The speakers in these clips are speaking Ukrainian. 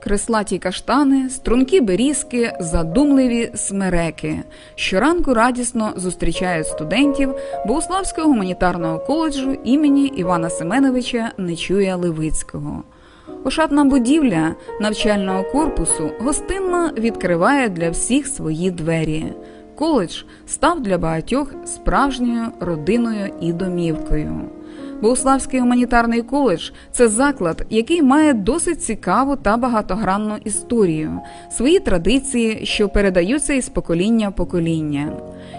Креслаті каштани, стрункі берізки, задумливі смереки. Щоранку радісно зустрічають студентів Богуславського гуманітарного коледжу імені Івана Семеновича Нечуя Левицького. Ошатна будівля навчального корпусу гостинно відкриває для всіх свої двері. Коледж став для багатьох справжньою родиною і домівкою. Богуславський гуманітарний коледж це заклад, який має досить цікаву та багатогранну історію, свої традиції, що передаються із покоління покоління.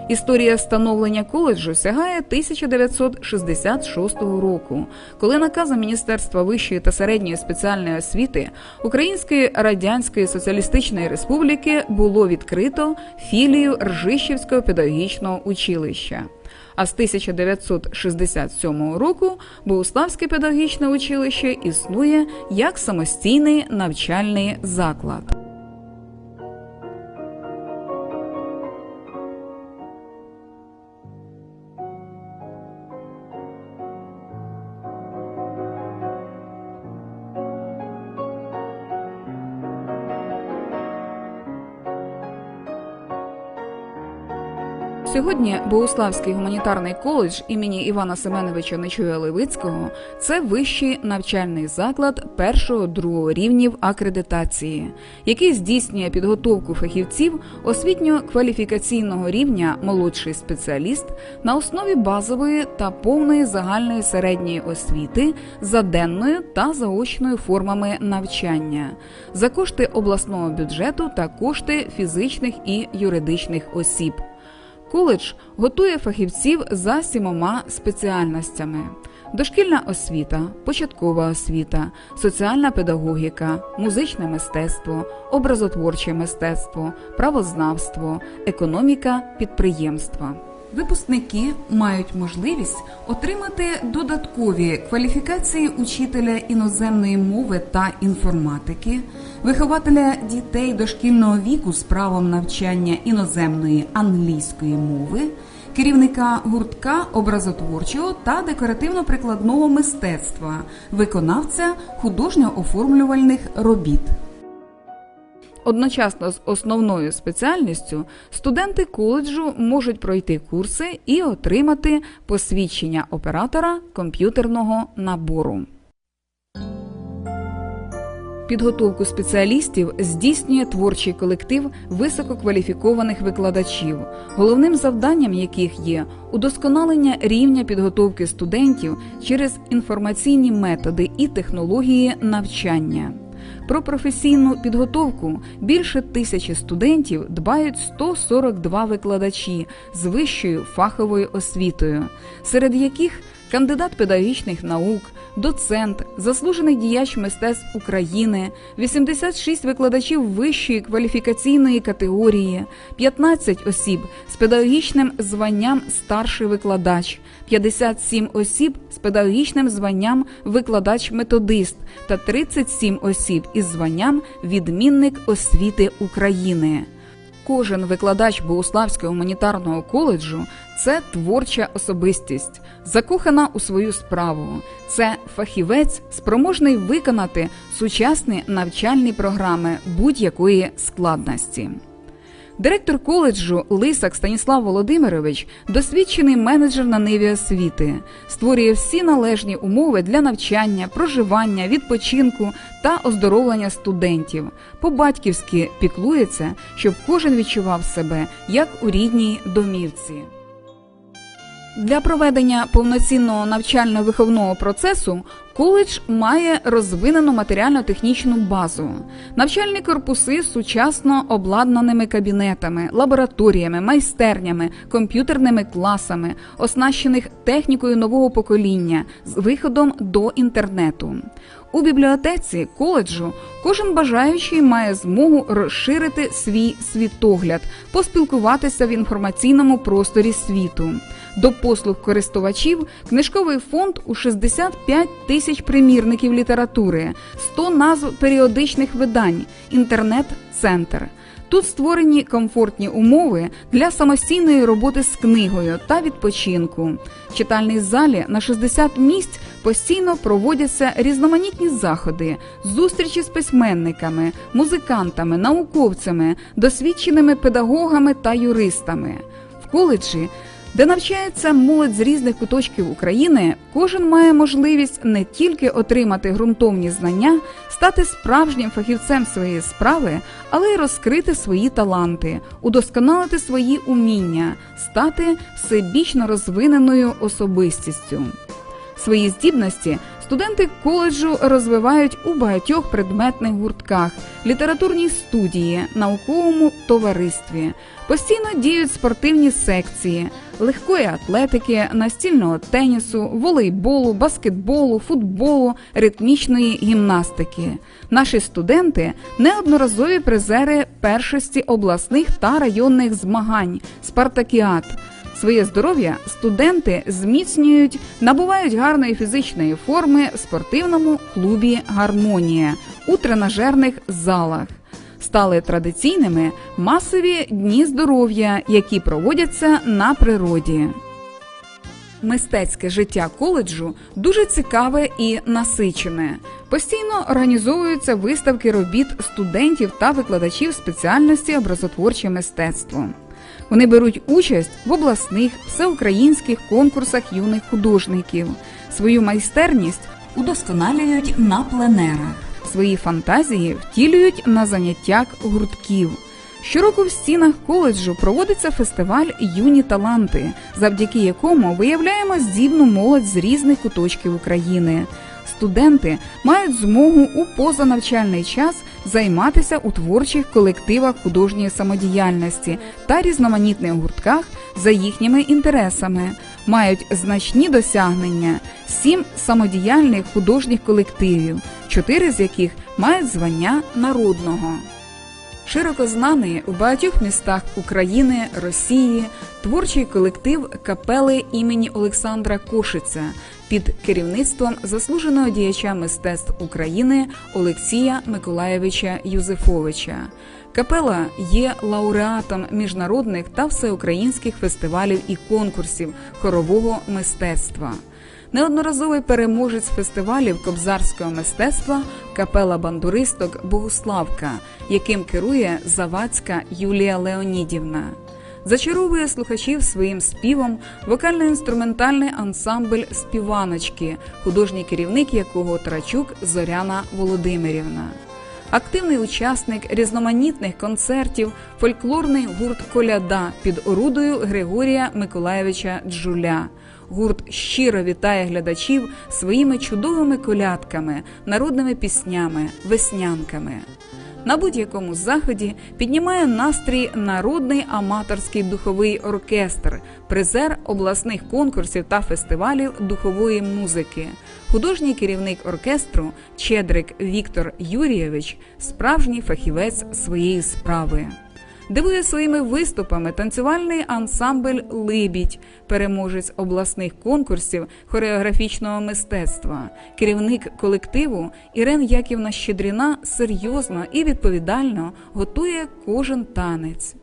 Історія становлення коледжу сягає 1966 року, коли наказом Міністерства вищої та середньої спеціальної освіти Української Радянської Соціалістичної Республіки було відкрито філію Ржищівського педагогічного училища. А з 1967 року Богуславське педагогічне училище існує як самостійний навчальний заклад. Сьогодні Богуславський гуманітарний коледж імені Івана Семеновича Нечуя Левицького це вищий навчальний заклад першого другого рівнів акредитації, який здійснює підготовку фахівців освітньо-кваліфікаційного рівня молодший спеціаліст на основі базової та повної загальної середньої освіти за денною та заочною формами навчання за кошти обласного бюджету та кошти фізичних і юридичних осіб. Коледж готує фахівців за сімома спеціальностями: дошкільна освіта, початкова освіта, соціальна педагогіка, музичне мистецтво, образотворче мистецтво, правознавство, економіка підприємства. Випускники мають можливість отримати додаткові кваліфікації учителя іноземної мови та інформатики, вихователя дітей дошкільного віку з правом навчання іноземної англійської мови, керівника гуртка образотворчого та декоративно-прикладного мистецтва, виконавця художньо-оформлювальних робіт. Одночасно з основною спеціальністю студенти коледжу можуть пройти курси і отримати посвідчення оператора комп'ютерного набору. Підготовку спеціалістів здійснює творчий колектив висококваліфікованих викладачів, головним завданням яких є удосконалення рівня підготовки студентів через інформаційні методи і технології навчання. Про професійну підготовку більше тисячі студентів дбають 142 викладачі з вищою фаховою освітою, серед яких кандидат педагогічних наук, доцент, заслужений діяч мистецтв України, 86 викладачів вищої кваліфікаційної категорії, 15 осіб з педагогічним званням старший викладач, 57 осіб з педагогічним званням викладач-методист та 37 осіб із званням відмінник освіти України. Кожен викладач Богуславського гуманітарного коледжу це творча особистість, закохана у свою справу. Це фахівець, спроможний виконати сучасні навчальні програми будь-якої складності. Директор коледжу Лисак Станіслав Володимирович досвідчений менеджер на ниві освіти, створює всі належні умови для навчання, проживання, відпочинку та оздоровлення студентів. По-батьківськи піклується, щоб кожен відчував себе як у рідній домівці. Для проведення повноцінного навчально-виховного процесу коледж має розвинену матеріально-технічну базу, навчальні корпуси сучасно обладнаними кабінетами, лабораторіями, майстернями, комп'ютерними класами, оснащених технікою нового покоління з виходом до інтернету. У бібліотеці коледжу кожен бажаючий має змогу розширити свій світогляд, поспілкуватися в інформаційному просторі світу. До послуг користувачів книжковий фонд у 65 тисяч примірників літератури, 100 назв періодичних видань, інтернет-центр. Тут створені комфортні умови для самостійної роботи з книгою та відпочинку. В читальній залі на 60 місць постійно проводяться різноманітні заходи, зустрічі з письменниками, музикантами, науковцями, досвідченими педагогами та юристами. В коледжі де навчається молодь з різних куточків України, кожен має можливість не тільки отримати ґрунтовні знання, стати справжнім фахівцем своєї справи, але й розкрити свої таланти, удосконалити свої уміння, стати всебічно розвиненою особистістю. Свої здібності студенти коледжу розвивають у багатьох предметних гуртках, літературній студії, науковому товаристві. Постійно діють спортивні секції легкої атлетики, настільного тенісу, волейболу, баскетболу, футболу, ритмічної гімнастики. Наші студенти неодноразові призери першості обласних та районних змагань, спартакіат. Своє здоров'я студенти зміцнюють, набувають гарної фізичної форми в спортивному клубі Гармонія у тренажерних залах. Стали традиційними масові дні здоров'я, які проводяться на природі. Мистецьке життя коледжу дуже цікаве і насичене. Постійно організовуються виставки робіт студентів та викладачів спеціальності образотворче мистецтво. Вони беруть участь в обласних всеукраїнських конкурсах юних художників. Свою майстерність удосконалюють на пленерах. Свої фантазії втілюють на заняттях гуртків. Щороку в стінах коледжу проводиться фестиваль Юні таланти, завдяки якому виявляємо здібну молодь з різних куточків України. Студенти мають змогу у позанавчальний час займатися у творчих колективах художньої самодіяльності та різноманітних гуртках за їхніми інтересами, мають значні досягнення, сім самодіяльних художніх колективів, чотири з яких мають звання народного. Широко знаний у багатьох містах України, Росії творчий колектив капели імені Олександра Кошиця під керівництвом заслуженого діяча мистецтв України Олексія Миколаєвича Юзефовича. Капела є лауреатом міжнародних та всеукраїнських фестивалів і конкурсів хорового мистецтва. Неодноразовий переможець фестивалів кобзарського мистецтва капела бандуристок Богуславка, яким керує Завадська Юлія Леонідівна. Зачаровує слухачів своїм співом вокально-інструментальний ансамбль співаночки, художній керівник якого Трачук Зоряна Володимирівна. Активний учасник різноманітних концертів, фольклорний гурт Коляда під орудою Григорія Миколаєвича Джуля. Гурт щиро вітає глядачів своїми чудовими колядками, народними піснями, веснянками. На будь-якому заході піднімає настрій народний аматорський духовий оркестр, призер обласних конкурсів та фестивалів духової музики. Художній керівник оркестру Чедрик Віктор Юрійович справжній фахівець своєї справи. Дивує своїми виступами танцювальний ансамбль Либідь, переможець обласних конкурсів хореографічного мистецтва. Керівник колективу Ірен Яківна Щедріна серйозно і відповідально готує кожен танець.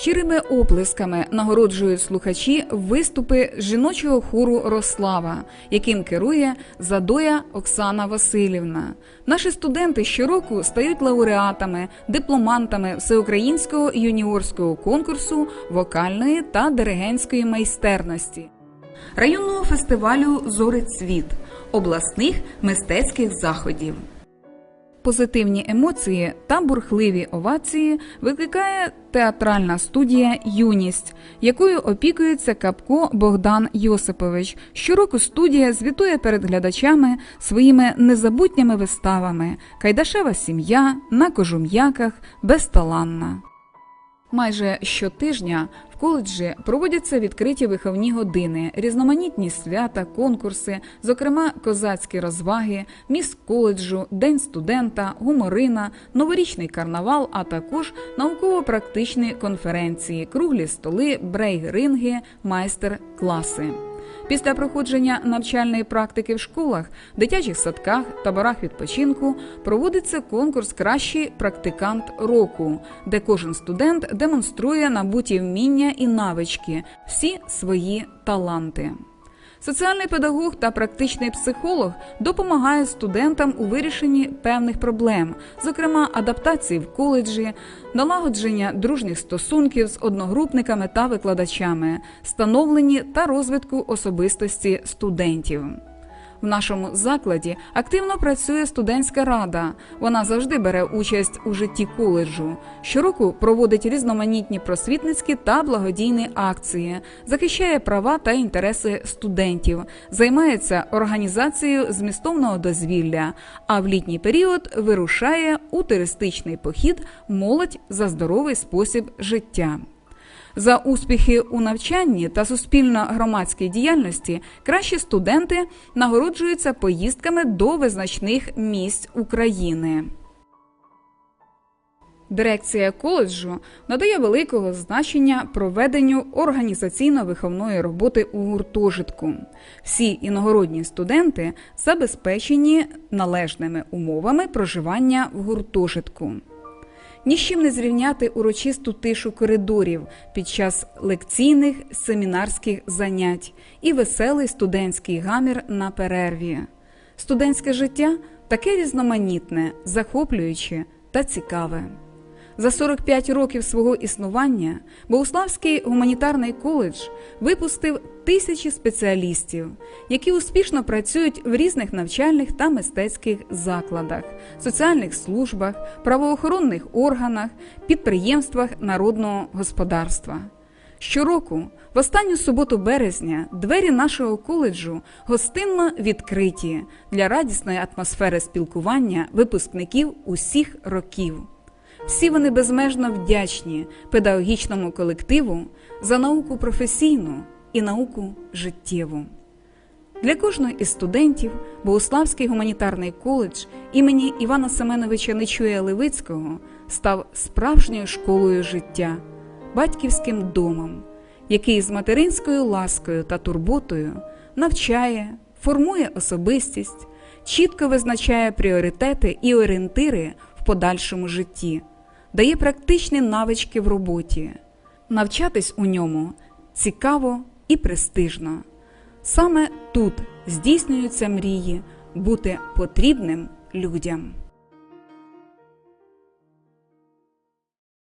Щирими оплесками нагороджують слухачі виступи жіночого хору Рослава, яким керує Задоя Оксана Васильівна. Наші студенти щороку стають лауреатами, дипломантами всеукраїнського юніорського конкурсу вокальної та диригентської майстерності, районного фестивалю Зорицвіт, обласних мистецьких заходів. Позитивні емоції та бурхливі овації викликає театральна студія Юність, якою опікується Капко Богдан Йосипович. Щороку студія звітує перед глядачами своїми незабутніми виставами Кайдашева сім'я на кожум'яках безталанна. Майже щотижня в коледжі проводяться відкриті виховні години, різноманітні свята, конкурси, зокрема козацькі розваги, міст коледжу, день студента, гуморина, новорічний карнавал, а також науково-практичні конференції, круглі столи, брейг-ринги, майстер-класи. Після проходження навчальної практики в школах, дитячих садках, таборах відпочинку проводиться конкурс Кращий практикант року, де кожен студент демонструє набуті вміння і навички, всі свої таланти. Соціальний педагог та практичний психолог допомагають студентам у вирішенні певних проблем, зокрема адаптації в коледжі, налагодження дружніх стосунків з одногрупниками та викладачами, становленні та розвитку особистості студентів. В нашому закладі активно працює студентська рада. Вона завжди бере участь у житті коледжу. Щороку проводить різноманітні просвітницькі та благодійні акції, захищає права та інтереси студентів, займається організацією змістовного дозвілля. А в літній період вирушає у туристичний похід молодь за здоровий спосіб життя. За успіхи у навчанні та суспільно-громадській діяльності кращі студенти нагороджуються поїздками до визначних місць України. Дирекція коледжу надає великого значення проведенню організаційно-виховної роботи у гуртожитку. Всі іногородні студенти забезпечені належними умовами проживання в гуртожитку. Ні з чим не зрівняти урочисту тишу коридорів під час лекційних семінарських занять і веселий студентський гамір на перерві. Студентське життя таке різноманітне, захоплююче та цікаве. За 45 років свого існування Богуславський гуманітарний коледж випустив тисячі спеціалістів, які успішно працюють в різних навчальних та мистецьких закладах, соціальних службах, правоохоронних органах, підприємствах народного господарства. Щороку, в останню суботу березня, двері нашого коледжу гостинно відкриті для радісної атмосфери спілкування випускників усіх років. Всі вони безмежно вдячні педагогічному колективу за науку професійну і науку життєву. Для кожного із студентів Богославський гуманітарний коледж імені Івана Семеновича Нечуя Левицького став справжньою школою життя, батьківським домом, який з материнською ласкою та турботою навчає, формує особистість, чітко визначає пріоритети і орієнтири в подальшому житті, дає практичні навички в роботі. Навчатись у ньому цікаво і престижно. Саме тут здійснюються мрії бути потрібним людям.